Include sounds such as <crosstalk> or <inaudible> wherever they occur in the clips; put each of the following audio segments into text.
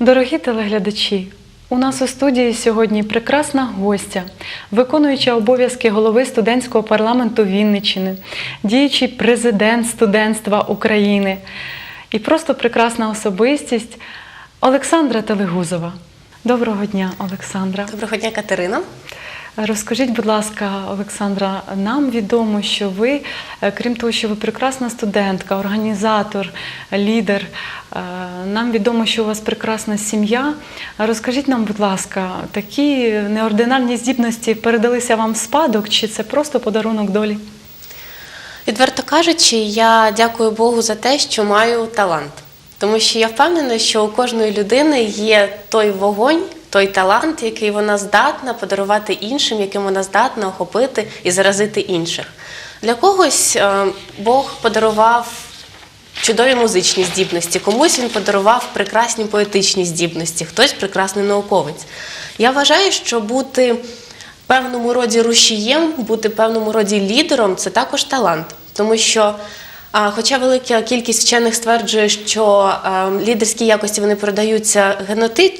Дорогі телеглядачі, у нас у студії сьогодні прекрасна гостя, виконуюча обов'язки голови студентського парламенту Вінничини, діючий президент студентства України і просто прекрасна особистість Олександра Телегузова. Доброго дня, Олександра. Доброго дня, Катерина. Розкажіть, будь ласка, Олександра, нам відомо, що ви, е, крім того, що ви прекрасна студентка, організатор, лідер, е, нам відомо, що у вас прекрасна сім'я. Розкажіть нам, будь ласка, такі неординарні здібності передалися вам в спадок, чи це просто подарунок долі? Відверто кажучи, я дякую Богу за те, що маю талант. Тому що я впевнена, що у кожної людини є той вогонь, той талант, який вона здатна подарувати іншим, яким вона здатна охопити і заразити інших. Для когось е, Бог подарував чудові музичні здібності, комусь він подарував прекрасні поетичні здібності, хтось прекрасний науковець. Я вважаю, що бути певному роді рушієм, бути певному роді лідером це також талант. Тому що, хоча велика кількість вчених стверджує, що лідерські якості вони передаються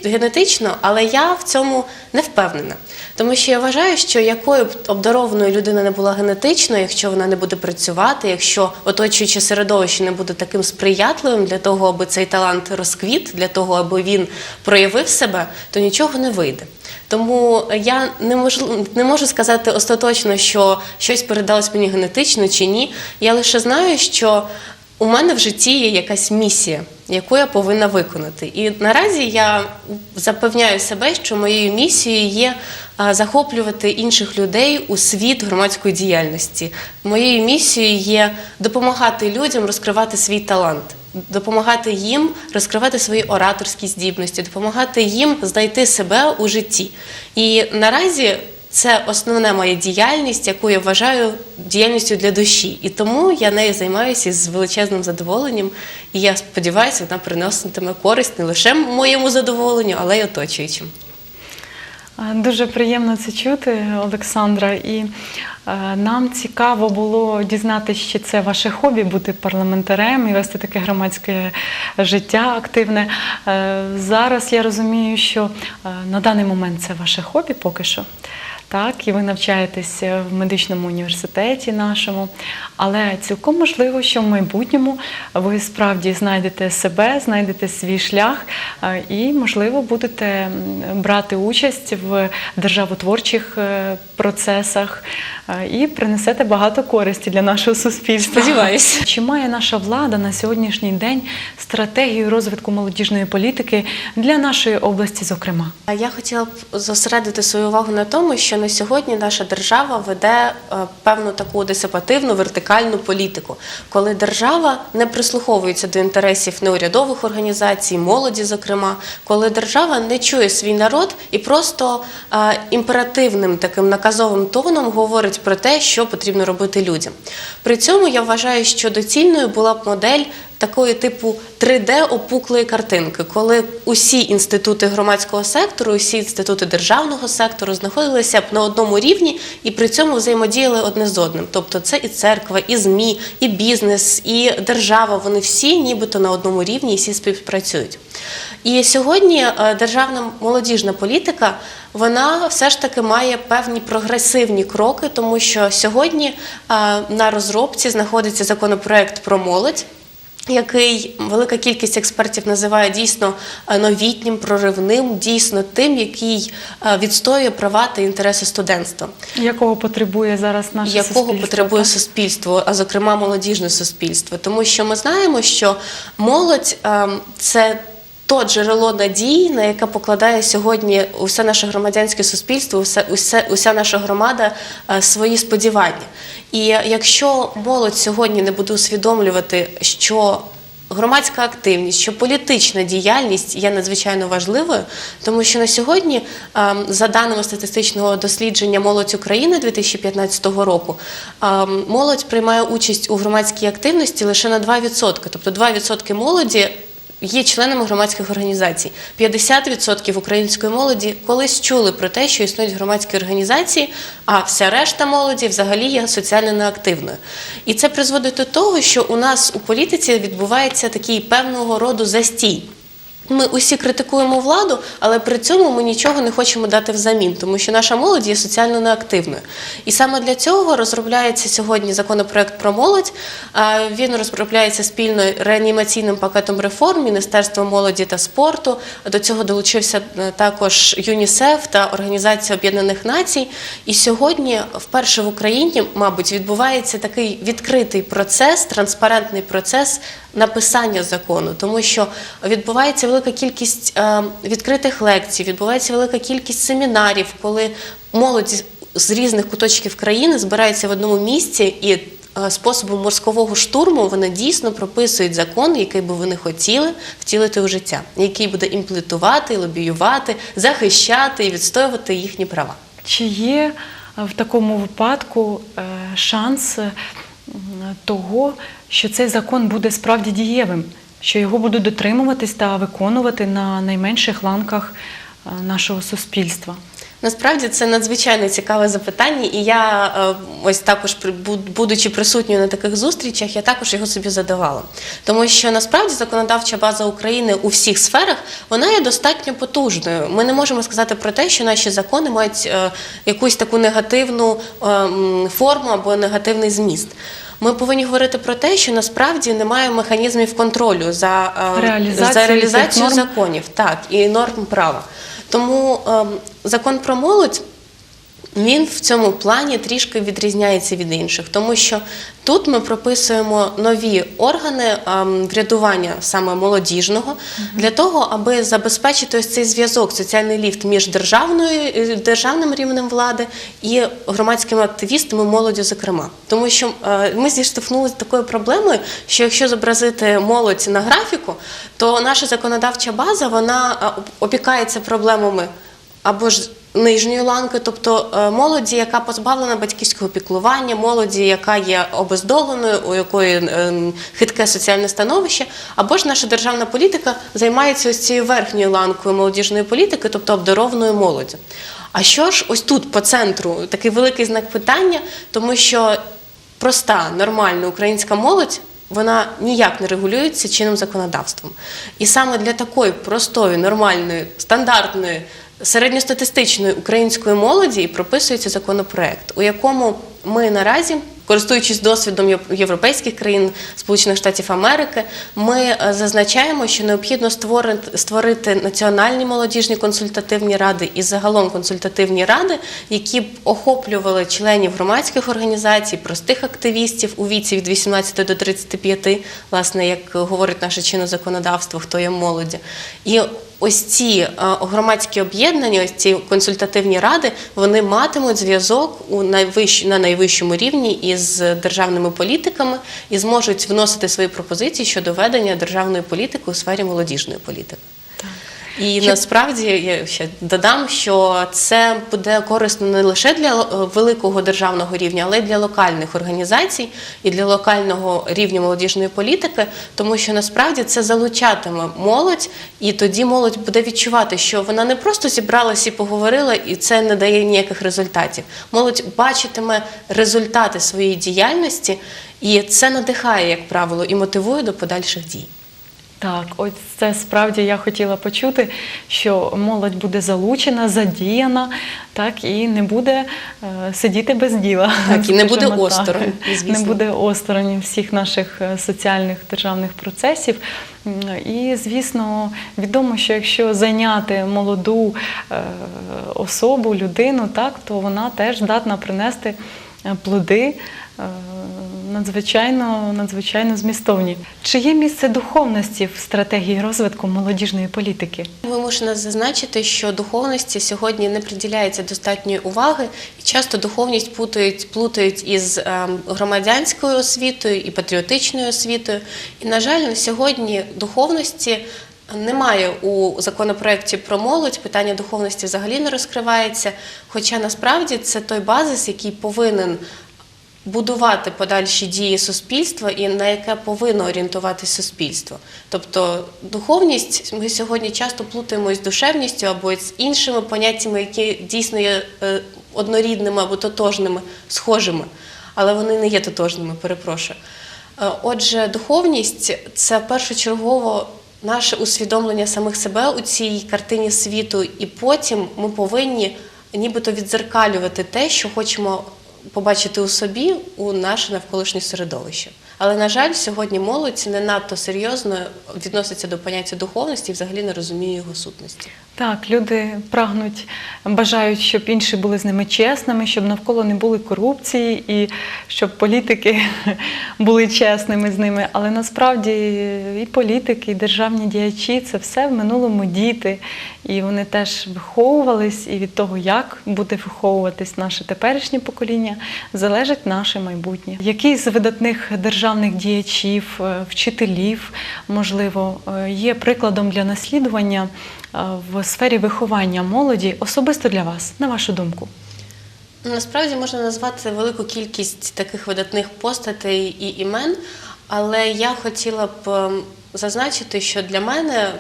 генетично, але я в цьому не впевнена. Тому що я вважаю, що якою б обдарованою людина не була генетично, якщо вона не буде працювати, якщо оточуюче середовище не буде таким сприятливим для того, аби цей талант розквіт, для того, аби він проявив себе, то нічого не вийде. Тому я не можу, не можу сказати остаточно, що щось передалось мені генетично чи ні. Я лише знаю, що у мене в житті є якась місія, яку я повинна виконати. І наразі я запевняю себе, що моєю місією є захоплювати інших людей у світ громадської діяльності. Моєю місією є допомагати людям розкривати свій талант. Допомагати їм розкривати свої ораторські здібності, допомагати їм знайти себе у житті. І наразі це основна моя діяльність, яку я вважаю діяльністю для душі. І тому я нею займаюся з величезним задоволенням. І я сподіваюся, вона приноситиме користь не лише моєму задоволенню, але й оточуючим. Дуже приємно це чути, Олександра. І е, нам цікаво було дізнатися, чи це ваше хобі бути парламентарем і вести таке громадське життя активне. Е, Зараз я розумію, що е, на даний момент це ваше хобі поки що. Так, і ви навчаєтесь в медичному університеті нашому, але цілком можливо, що в майбутньому ви справді знайдете себе, знайдете свій шлях е, і, можливо, будете брати участь в державотворчих е, процесах. е, і принесете багато користі для нашого суспільства. Сподіваюся. Чи має наша влада на сьогоднішній день стратегію розвитку молодіжної політики для нашої області, зокрема? Я хотіла б зосередити свою увагу на тому, що на сьогодні наша держава веде е, певну таку дисипативну вертикальну політику, коли держава не прислуховується до інтересів неурядових організацій, молоді, зокрема, коли держава не чує свій народ і просто е, імперативним таким наказовим тоном говорить про те, що потрібно робити людям. При цьому я вважаю, що доцільною була б модель такої типу 3D опуклої картинки, коли усі інститути громадського сектору, усі інститути державного сектору знаходилися б на одному рівні і при цьому взаємодіяли одне з одним. Тобто це і церква, і ЗМІ, і бізнес, і держава. Вони всі нібито на одному рівні і всі співпрацюють. І сьогодні е, державна молодіжна політика вона все ж таки має певні прогресивні кроки, тому що сьогодні е, на розробці знаходиться законопроект про молодь який велика кількість експертів називає дійсно е, новітнім, проривним, дійсно тим, який е, відстоює права та інтереси студентства, Якого потребує зараз наше якого суспільство? потребує так? суспільство, а зокрема молодіжне суспільство. Тому що ми знаємо, що молодь ем, це. То джерело надії, на яке покладає сьогодні усе наше громадянське суспільство, усе, усе, уся наша громада е, свої сподівання. І якщо молодь сьогодні не буде усвідомлювати, що громадська активність, що політична діяльність є надзвичайно важливою, тому що на сьогодні, ем, за даними статистичного дослідження Молодь України 2015 року, ем, молодь приймає участь у громадській активності лише на 2%. Тобто 2% молоді є членами громадських організацій. 50% української молоді колись чули про те, що існують громадські організації, а вся решта молоді взагалі є соціально неактивною. І це призводить до того, що у нас у політиці відбувається такий певного роду застій. Ми усі критикуємо владу, але при цьому ми нічого не хочемо дати взамін, тому що наша молодь є соціально неактивною. І саме для цього розробляється сьогодні законопроект про молодь. Він розробляється спільно реанімаційним пакетом реформ Міністерства молоді та спорту. До цього долучився е, також ЮНІСЕФ та Організація Об'єднаних Націй. І сьогодні, вперше в Україні, мабуть, відбувається такий відкритий процес, транспарентний процес написання закону, тому що відбувається велика кількість е, відкритих лекцій, відбувається велика кількість семінарів, коли молодь з- різних куточків країни збирається в одному місці і е, способом морськового штурму вони дійсно прописують закон, який би вони хотіли втілити у життя, який буде імплементувати, лобіювати, захищати і відстоювати їхні права. Чи є е, в такому випадку шанс того, що цей закон буде справді дієвим, що його будуть дотримуватись та виконувати на найменших ланках е, нашого суспільства? Насправді це надзвичайно цікаве запитання, і я е, ось також будучи присутньою на таких зустрічах, я також його собі задавала. Тому що насправді законодавча база України у всіх сферах вона є достатньо потужною. Ми не можемо сказати про те, що наші закони мають е, якусь таку негативну е, форму або негативний зміст. Ми повинні говорити про те, що насправді немає механізмів контролю за, Реалізацію за реалізацію законів, так і норм права. Тому ем, закон про молодь. Він в цьому плані трішки відрізняється від інших, тому що тут ми прописуємо нові органи ем, врядування саме молодіжного для того, аби забезпечити ось цей зв'язок, соціальний ліфт між державною е, державним рівнем влади і громадськими активістами, молоддю, зокрема. Тому що е, ми зіштовхнулися з такою проблемою, що якщо зобразити молодь на графіку, то наша законодавча база вона е, опікається проблемами або ж нижньої ланки, тобто е, молоді, яка позбавлена батьківського піклування, молоді, яка є обездоленою, у якої ем, хитке соціальне становище, або ж наша державна політика займається ось цією верхньою ланкою молодіжної політики, тобто обдарованою молоді. А що ж ось тут по центру такий великий знак питання, тому що проста, нормальна українська молодь. Вона ніяк не регулюється чинним законодавством. І саме для такої простої, нормальної, стандартної, середньостатистичної української молоді і прописується законопроект, у якому ми наразі. Користуючись досвідом європейських країн, Сполучених Штатів Америки, ми е, зазначаємо, що необхідно створити, створити національні молодіжні консультативні ради і загалом консультативні ради, які б охоплювали членів громадських організацій, простих активістів у віці від 18 до 35, власне, як говорить наше чинне законодавство, хто є молоді. І ось ці е, громадські об'єднання, ось ці консультативні ради, вони матимуть зв'язок у найвищ, на найвищому рівні із державними політиками і зможуть вносити свої пропозиції щодо ведення державної політики у сфері молодіжної політики. І Чи- насправді я ще додам, що це буде корисно не лише для е, великого державного рівня, але й для локальних організацій і для локального рівня молодіжної політики, тому що насправді це залучатиме молодь, і тоді молодь буде відчувати, що вона не просто зібралася і поговорила, і це не дає ніяких результатів. Молодь бачитиме результати своєї діяльності, і це надихає, як правило, і мотивує до подальших дій. Так, ось це справді я хотіла почути, що молодь буде залучена, задіяна, так і не буде е, сидіти без діла. Так, і не буде осторонь, звісно. Не буде осторонь всіх наших е, соціальних державних процесів. І, звісно, відомо, що якщо зайняти молоду е, особу, людину, так, то вона теж здатна принести е, плоди. Е, Надзвичайно, надзвичайно змістовні. Чи є місце духовності в стратегії розвитку молодіжної політики? Вимушена зазначити, що духовності сьогодні не приділяється достатньої уваги, і часто духовність плутають, плутають із ем, громадянською освітою і патріотичною освітою. І, на жаль, на сьогодні духовності. Немає у законопроекті про молодь, питання духовності взагалі не розкривається. Хоча насправді це той базис, який повинен будувати подальші дії суспільства і на яке повинно орієнтуватися суспільство. Тобто духовність ми сьогодні часто плутаємо з душевністю або з іншими поняттями, які дійсно є е, однорідними або тотожними, схожими, але вони не є тотожними, перепрошую. Е, Отже, духовність це першочергово наше усвідомлення самих себе у цій картині світу, і потім ми повинні нібито відзеркалювати те, що хочемо побачити у собі, у наше навколишнє середовище. Але, на жаль, сьогодні молодь не надто серйозно відноситься до поняття духовності і взагалі не розуміє його сутності. Так, люди прагнуть, бажають, щоб інші були з ними чесними, щоб навколо не були корупції і щоб політики <laughs> були чесними з ними. Але насправді і політики, і державні діячі це все в минулому діти. І вони теж виховувались, і від того, як буде виховуватись наше теперішнє покоління, залежить наше майбутнє. Який з видатних державних діячів, е, вчителів, можливо, е, є прикладом для наслідування е, в сфері виховання молоді, особисто для вас, на вашу думку? Ну, Насправді можна назвати велику кількість таких видатних постатей і імен, але я хотіла б ем, зазначити, що для мене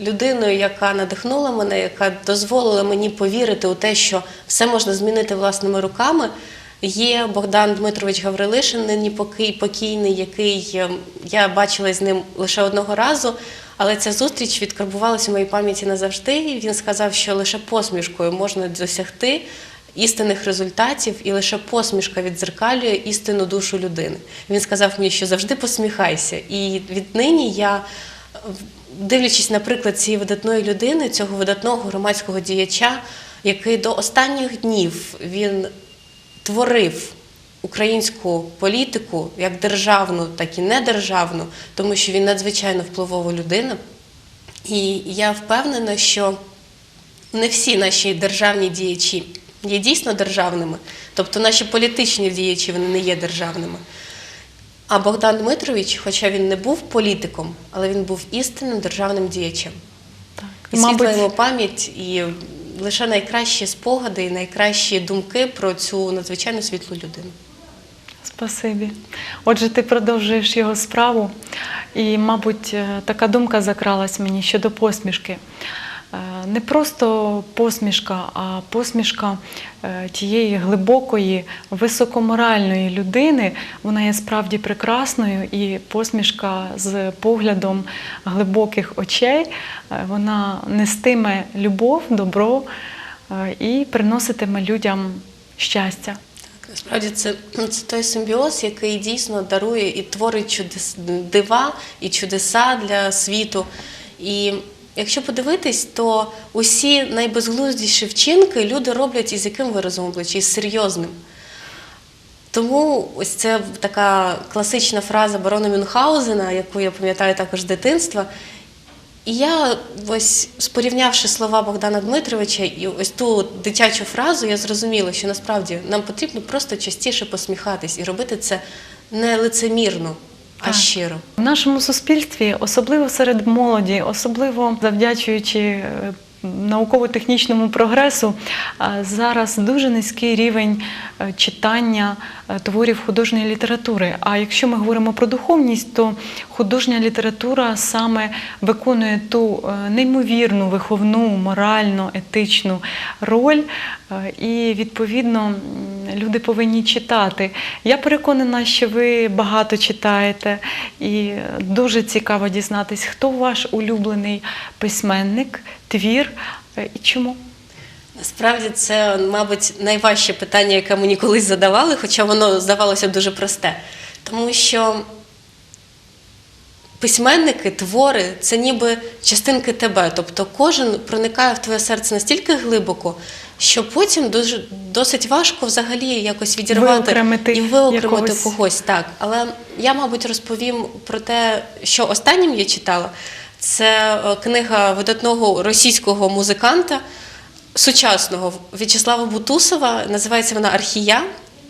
людиною, яка надихнула мене, яка дозволила мені повірити у те, що все можна змінити власними руками, є Богдан Дмитрович Гаврилишин, нині покій- покійний, який ем, я бачила з ним лише одного разу. Але ця зустріч відкарбувалася в моїй пам'яті назавжди. І Він сказав, що лише посмішкою можна досягти істинних результатів, і лише посмішка відзеркалює істинну душу людини. Він сказав мені, що завжди посміхайся. І віднині я, дивлячись на приклад цієї видатної людини, цього видатного громадського діяча, який до останніх днів він творив українську політику як державну, так і недержавну, тому що він надзвичайно впливова людина. І я впевнена, що не всі наші державні діячі є дійсно державними, тобто наші політичні діячі вони не є державними. А Богдан Дмитрович, хоча він не був політиком, але він був істинним державним діячем. Так. І світла йому пам'ять, і лише найкращі спогади і найкращі думки про цю надзвичайно світлу людину. Спасибі. Отже, ти продовжуєш його справу, і, мабуть, е, така думка закралась мені щодо посмішки. Е, Не просто посмішка, а посмішка е, тієї глибокої, високоморальної людини. Вона є справді прекрасною, і посмішка з поглядом глибоких очей, вона нестиме любов, добро і приноситиме людям щастя. Насправді це, це той симбіоз, який дійсно дарує і творить чудес, дива і чудеса для світу. І якщо подивитись, то усі найбезглуздіші вчинки люди роблять із яким виразом обличчя? Із серйозним. Тому ось це така класична фраза барона Мюнхгаузена, яку я пам'ятаю також з дитинства. І я ось спорівнявши слова Богдана Дмитровича і ось ту дитячу фразу, я зрозуміла, що насправді нам потрібно просто частіше посміхатись і робити це не лицемірно, а щиро. В нашому суспільстві, особливо серед молоді, особливо завдячуючи е, науково-технічному прогресу, зараз дуже низький рівень е, читання е, творів художньої літератури. А якщо ми говоримо про духовність, то художня література саме виконує ту е, неймовірну виховну, морально, етичну роль, і відповідно люди повинні читати. Я переконана, що ви багато читаєте, і дуже цікаво дізнатись, хто ваш улюблений письменник, твір е, і чому. Насправді це, мабуть, найважче питання, яке мені колись задавали, хоча воно здавалося дуже просте. Тому що письменники, твори це ніби частинки тебе. Тобто кожен проникає в твоє серце настільки глибоко, що потім дуже досить важко взагалі якось відірвати Виокремити і виокремити якогось. когось. Так, але я, мабуть, розповім про те, що останнім я читала. Це е, книга видатного російського музиканта сучасного В'ячеслава Бутусова. Називається вона Архія.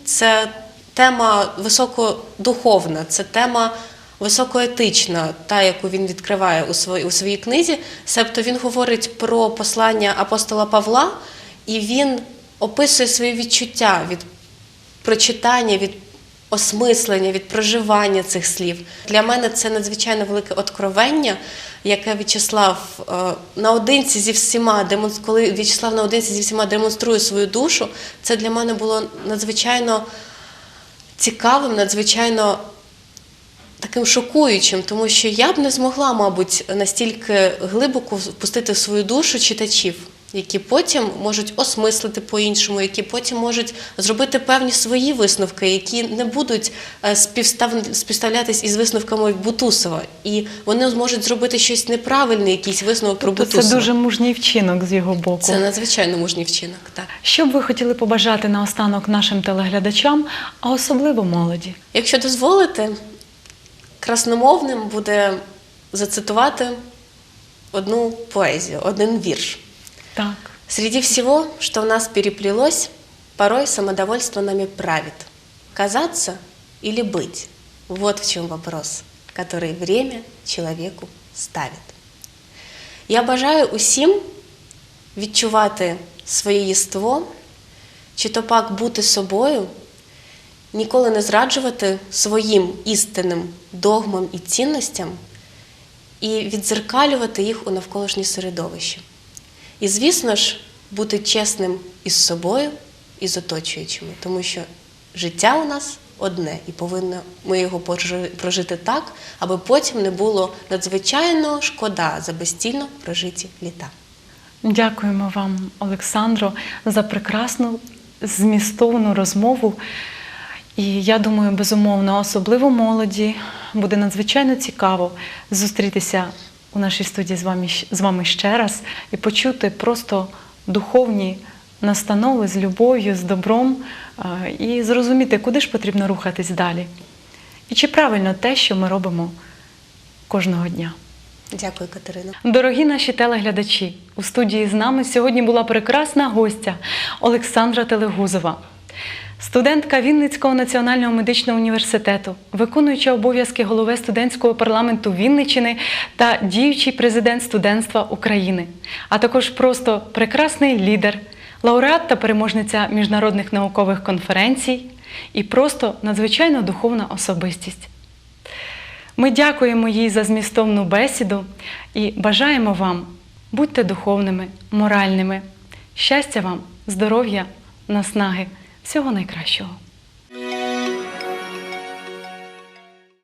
Це тема високодуховна, це тема високоетична, та, яку він відкриває у своїй, у своїй книзі. Себто він говорить про послання апостола Павла, і він описує свої відчуття від прочитання, від осмислення, від проживання цих слів. Для мене це надзвичайно велике откровення, яке В'ячеслав е, наодинці зі всіма, коли В'ячеслав наодинці зі всіма демонструє свою душу, це для мене було надзвичайно цікавим, надзвичайно таким шокуючим, тому що я б не змогла, мабуть, настільки глибоко впустити в свою душу читачів, які потім можуть осмислити по-іншому, які потім можуть зробити певні свої висновки, які не будуть е, співстав... співставлятись із висновками Бутусова. І вони зможуть зробити щось неправильне, якийсь висновок про Тобто Бутусова. це дуже мужній вчинок з його боку. Це надзвичайно мужній вчинок. Так. Що б ви хотіли побажати наостанок нашим телеглядачам, а особливо молоді? Якщо дозволите, красномовним буде зацитувати одну поезію, один вірш. Так. Среди всего, что в нас переплелось, порой самодовольство нами правит. Казаться или быть – вот в чем вопрос, который время человеку ставит. Я бажаю усім відчувати своє єство, чи то пак бути собою, ніколи не зраджувати своїм істинним догмам і цінностям і відзеркалювати їх у навколишнє середовище. І, звісно ж, бути чесним із собою і з оточуючими, тому що життя у нас одне, і повинно ми його прожити так, аби потім не було надзвичайно шкода за безцільно прожиті літа. Дякуємо вам, Олександро, за прекрасну змістовну розмову. І я думаю, безумовно, особливо молоді буде надзвичайно цікаво зустрітися у нашій студії з вами, з вами ще раз і почути просто духовні настанови з любов'ю, з добром е, і зрозуміти, куди ж потрібно рухатись далі. І чи правильно те, що ми робимо кожного дня. Дякую, Катерина. Дорогі наші телеглядачі, у студії з нами сьогодні була прекрасна гостя Олександра Телегузова, студентка Вінницького національного медичного університету, виконуюча обов'язки голови студентського парламенту Вінниччини та діючий президент студентства України, а також просто прекрасний лідер, лауреат та переможниця міжнародних наукових конференцій і просто надзвичайно духовна особистість. Ми дякуємо їй за змістовну бесіду і бажаємо вам будьте духовними, моральними. Щастя вам, здоров'я, наснаги, всього найкращого.